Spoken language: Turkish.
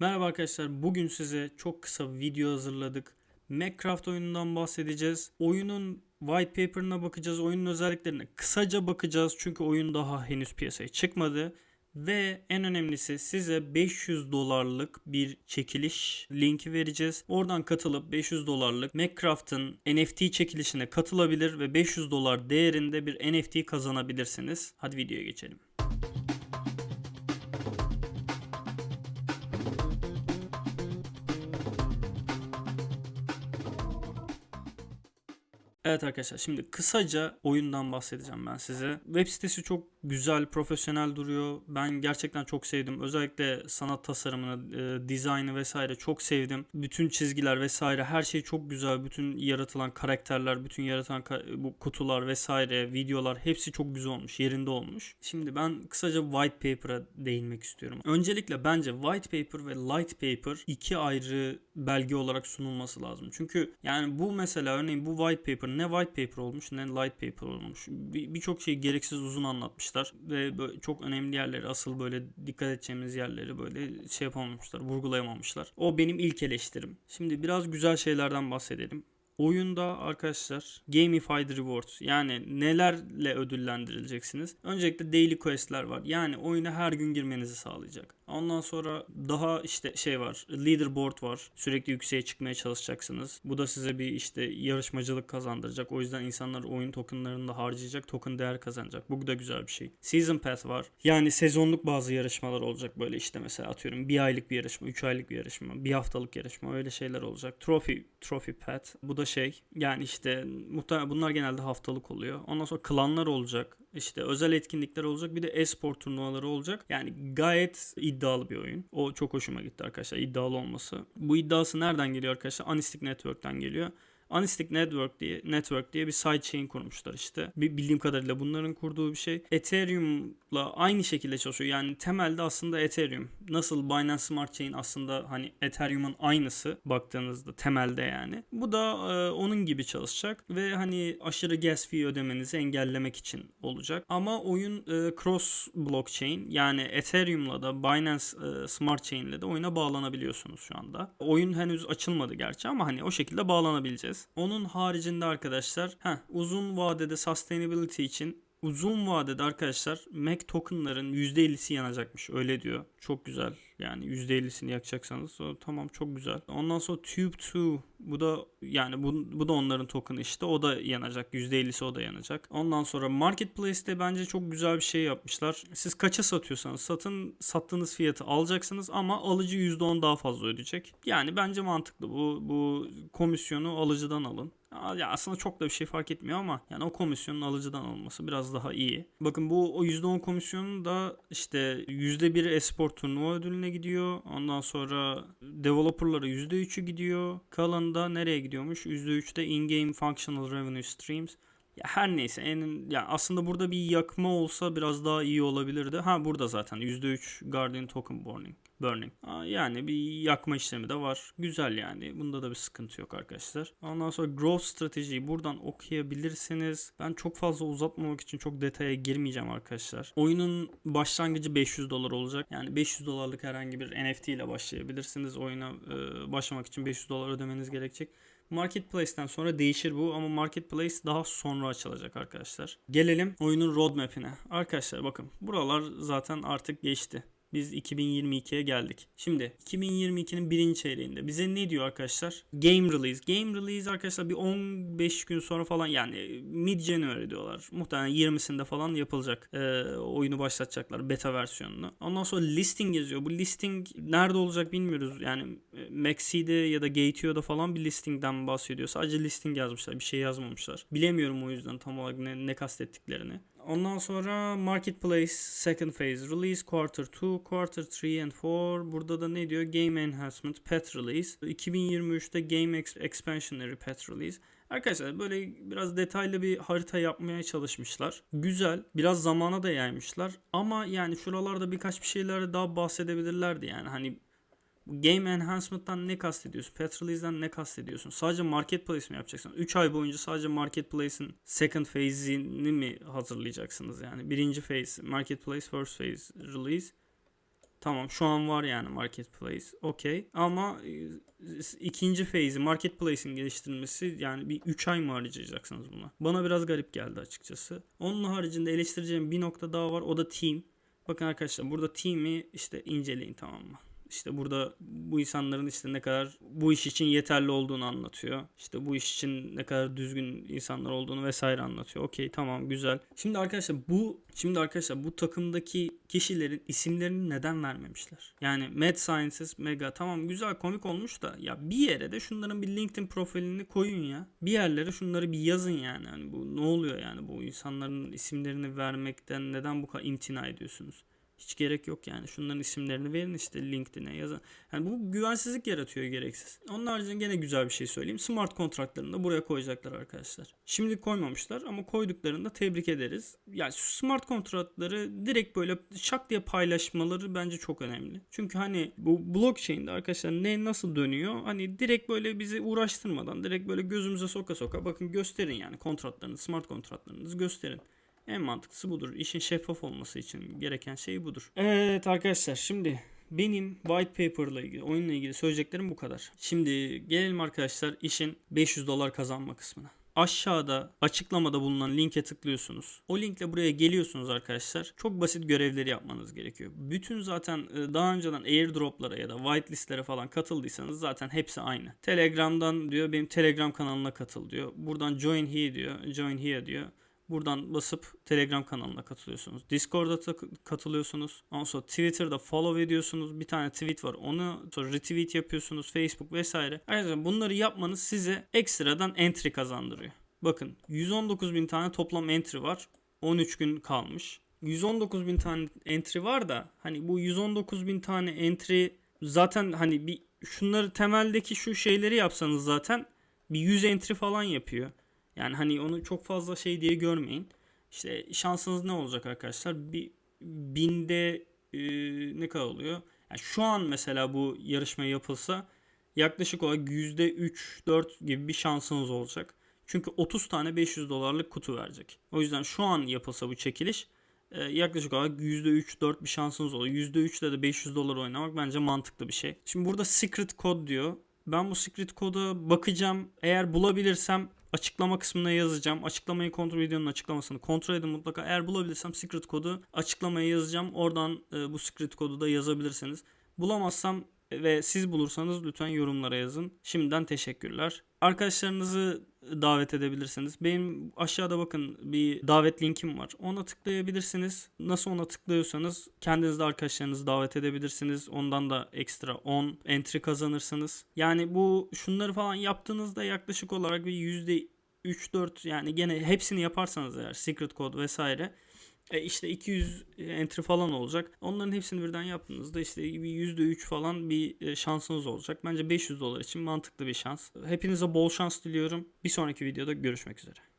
Merhaba arkadaşlar. Bugün size çok kısa bir video hazırladık. Minecraft oyunundan bahsedeceğiz. Oyunun white paper'ına bakacağız. Oyunun özelliklerine kısaca bakacağız. Çünkü oyun daha henüz piyasaya çıkmadı. Ve en önemlisi size 500 dolarlık bir çekiliş linki vereceğiz. Oradan katılıp 500 dolarlık Minecraft'ın NFT çekilişine katılabilir ve 500 dolar değerinde bir NFT kazanabilirsiniz. Hadi videoya geçelim. Evet arkadaşlar şimdi kısaca oyundan bahsedeceğim ben size. Web sitesi çok güzel, profesyonel duruyor. Ben gerçekten çok sevdim. Özellikle sanat tasarımını, e, dizaynı vesaire çok sevdim. Bütün çizgiler vesaire her şey çok güzel. Bütün yaratılan karakterler, bütün yaratılan ka- bu kutular vesaire, videolar hepsi çok güzel olmuş, yerinde olmuş. Şimdi ben kısaca white paper'a değinmek istiyorum. Öncelikle bence white paper ve light paper iki ayrı belge olarak sunulması lazım. Çünkü yani bu mesela örneğin bu white paper ne white paper olmuş ne light paper olmuş. Bir- Birçok şeyi gereksiz uzun anlatmışlar ve böyle çok önemli yerleri asıl böyle dikkat edeceğimiz yerleri böyle şey yapamamışlar, vurgulayamamışlar. O benim ilk eleştirim. Şimdi biraz güzel şeylerden bahsedelim. Oyunda arkadaşlar gamified rewards yani nelerle ödüllendirileceksiniz? Öncelikle daily quest'ler var. Yani oyuna her gün girmenizi sağlayacak. Ondan sonra daha işte şey var. Leaderboard var. Sürekli yükseğe çıkmaya çalışacaksınız. Bu da size bir işte yarışmacılık kazandıracak. O yüzden insanlar oyun tokenlarını da harcayacak. Token değer kazanacak. Bu da güzel bir şey. Season Pass var. Yani sezonluk bazı yarışmalar olacak böyle işte mesela atıyorum bir aylık bir yarışma, üç aylık bir yarışma, bir haftalık yarışma öyle şeyler olacak. Trophy, Trophy Path. Bu da şey yani işte muhtemelen bunlar genelde haftalık oluyor. Ondan sonra klanlar olacak. İşte özel etkinlikler olacak. Bir de e-spor turnuvaları olacak. Yani gayet iddialı bir oyun. O çok hoşuma gitti arkadaşlar iddialı olması. Bu iddiası nereden geliyor arkadaşlar? Anistic Network'ten geliyor. Anistic Network diye Network diye bir sidechain kurmuşlar işte. Bildiğim kadarıyla bunların kurduğu bir şey. Ethereum'la aynı şekilde çalışıyor. Yani temelde aslında Ethereum. Nasıl Binance Smart Chain aslında hani Ethereum'un aynısı baktığınızda temelde yani. Bu da e, onun gibi çalışacak ve hani aşırı gas fee ödemenizi engellemek için olacak. Ama oyun e, cross blockchain yani Ethereum'la da Binance e, Smart Chain ile de oyuna bağlanabiliyorsunuz şu anda. Oyun henüz açılmadı gerçi ama hani o şekilde bağlanabileceğiz. Onun haricinde arkadaşlar heh, uzun vadede sustainability için Uzun vadede arkadaşlar Mac tokenların %50'si yanacakmış öyle diyor. Çok güzel. Yani %50'sini yakacaksanız o, tamam çok güzel. Ondan sonra Tube 2 bu da yani bu, bu da onların token'ı işte o da yanacak. %50'si o da yanacak. Ondan sonra Marketplace'te bence çok güzel bir şey yapmışlar. Siz kaça satıyorsanız satın sattığınız fiyatı alacaksınız ama alıcı %10 daha fazla ödeyecek. Yani bence mantıklı bu bu komisyonu alıcıdan alın. Ya aslında çok da bir şey fark etmiyor ama yani o komisyonun alıcıdan alınması biraz daha iyi. Bakın bu o %10 komisyonu da işte %1 esport turnuva ödülüne gidiyor. Ondan sonra developerlara %3'ü gidiyor. Kalanı da nereye gidiyormuş? %3'te in-game functional revenue streams. Ya her neyse en ya aslında burada bir yakma olsa biraz daha iyi olabilirdi. Ha burada zaten %3 Guardian Token Burning. Burning. Yani bir yakma işlemi de var. Güzel yani. Bunda da bir sıkıntı yok arkadaşlar. Ondan sonra growth stratejiyi buradan okuyabilirsiniz. Ben çok fazla uzatmamak için çok detaya girmeyeceğim arkadaşlar. Oyunun başlangıcı 500 dolar olacak. Yani 500 dolarlık herhangi bir NFT ile başlayabilirsiniz. Oyuna e, başlamak için 500 dolar ödemeniz gerekecek. Marketplace'ten sonra değişir bu ama Marketplace daha sonra açılacak arkadaşlar. Gelelim oyunun roadmap'ine. Arkadaşlar bakın buralar zaten artık geçti. Biz 2022'ye geldik. Şimdi 2022'nin birinci çeyreğinde bize ne diyor arkadaşlar? Game release. Game release arkadaşlar bir 15 gün sonra falan yani mid January diyorlar. Muhtemelen 20'sinde falan yapılacak. Ee, oyunu başlatacaklar beta versiyonunu. Ondan sonra listing yazıyor. Bu listing nerede olacak bilmiyoruz. Yani e, Maxi'de ya da Gateio'da falan bir listingden bahsediyor. Sadece listing yazmışlar. Bir şey yazmamışlar. Bilemiyorum o yüzden tam olarak ne, ne kastettiklerini. Ondan sonra Marketplace Second Phase Release Quarter 2, Quarter 3 and 4. Burada da ne diyor? Game Enhancement Pet Release. 2023'te Game Ex- Expansionary Pet Release. Arkadaşlar böyle biraz detaylı bir harita yapmaya çalışmışlar. Güzel. Biraz zamana da yaymışlar. Ama yani şuralarda birkaç bir şeyler daha bahsedebilirlerdi yani. Hani Game Enhancement'tan ne kastediyorsun? Pet Release'den ne kastediyorsun? Sadece Marketplace mi yapacaksın? 3 ay boyunca sadece Marketplace'in second phase'ini mi hazırlayacaksınız yani? Birinci phase Marketplace first phase release. Tamam şu an var yani marketplace. Okey. Ama e, ikinci phase'i marketplace'in geliştirilmesi yani bir 3 ay mı harcayacaksınız buna? Bana biraz garip geldi açıkçası. Onun haricinde eleştireceğim bir nokta daha var. O da team. Bakın arkadaşlar burada team'i işte inceleyin tamam mı? İşte burada bu insanların işte ne kadar bu iş için yeterli olduğunu anlatıyor. İşte bu iş için ne kadar düzgün insanlar olduğunu vesaire anlatıyor. Okey tamam güzel. Şimdi arkadaşlar bu şimdi arkadaşlar bu takımdaki kişilerin isimlerini neden vermemişler? Yani Mad Sciences, Mega tamam güzel komik olmuş da ya bir yere de şunların bir LinkedIn profilini koyun ya. Bir yerlere şunları bir yazın yani. Hani bu ne oluyor yani bu insanların isimlerini vermekten neden bu kadar imtina ediyorsunuz? Hiç gerek yok yani. Şunların isimlerini verin işte LinkedIn'e yazın. Yani bu güvensizlik yaratıyor gereksiz. Onun haricinde gene güzel bir şey söyleyeyim. Smart kontratlarını da buraya koyacaklar arkadaşlar. Şimdi koymamışlar ama koyduklarında tebrik ederiz. Yani smart kontratları direkt böyle şak diye paylaşmaları bence çok önemli. Çünkü hani bu blockchain'de arkadaşlar ne nasıl dönüyor? Hani direkt böyle bizi uğraştırmadan direkt böyle gözümüze soka soka bakın gösterin yani kontratlarınızı, smart kontratlarınızı gösterin. En mantıklısı budur. İşin şeffaf olması için gereken şey budur. Evet arkadaşlar şimdi benim white paper ile ilgili, oyunla ilgili söyleyeceklerim bu kadar. Şimdi gelelim arkadaşlar işin 500 dolar kazanma kısmına. Aşağıda açıklamada bulunan linke tıklıyorsunuz. O linkle buraya geliyorsunuz arkadaşlar. Çok basit görevleri yapmanız gerekiyor. Bütün zaten e, daha önceden airdroplara ya da whitelistlere falan katıldıysanız zaten hepsi aynı. Telegram'dan diyor benim Telegram kanalına katıl diyor. Buradan join here diyor. Join here diyor. Buradan basıp Telegram kanalına katılıyorsunuz. Discord'a katılıyorsunuz. Ondan sonra Twitter'da follow ediyorsunuz. Bir tane tweet var. Onu sonra retweet yapıyorsunuz. Facebook vesaire. Ayrıca bunları yapmanız size ekstradan entry kazandırıyor. Bakın 119 bin tane toplam entry var. 13 gün kalmış. 119 bin tane entry var da hani bu 119 bin tane entry zaten hani bir şunları temeldeki şu şeyleri yapsanız zaten bir 100 entry falan yapıyor. Yani hani onu çok fazla şey diye görmeyin. İşte şansınız ne olacak arkadaşlar? Bir binde e, ne kadar oluyor? Yani şu an mesela bu yarışma yapılsa yaklaşık olarak %3-4 gibi bir şansınız olacak. Çünkü 30 tane 500 dolarlık kutu verecek. O yüzden şu an yapılsa bu çekiliş e, yaklaşık olarak %3-4 bir şansınız oluyor. %3 ile de 500 dolar oynamak bence mantıklı bir şey. Şimdi burada secret code diyor. Ben bu secret koda bakacağım. Eğer bulabilirsem açıklama kısmına yazacağım. Açıklamayı kontrol videonun açıklamasını kontrol edin mutlaka. Eğer bulabilirsem secret kodu açıklamaya yazacağım. Oradan e, bu secret kodu da yazabilirsiniz. Bulamazsam ve siz bulursanız lütfen yorumlara yazın. Şimdiden teşekkürler. Arkadaşlarınızı davet edebilirsiniz. Benim aşağıda bakın bir davet linkim var. Ona tıklayabilirsiniz. Nasıl ona tıklıyorsanız kendiniz de arkadaşlarınızı davet edebilirsiniz. Ondan da ekstra 10 entry kazanırsınız. Yani bu şunları falan yaptığınızda yaklaşık olarak bir yüzde 3-4 yani gene hepsini yaparsanız eğer secret code vesaire e işte 200 entry falan olacak. Onların hepsini birden yaptığınızda işte bir %3 falan bir e, şansınız olacak. Bence 500 dolar için mantıklı bir şans. Hepinize bol şans diliyorum. Bir sonraki videoda görüşmek üzere.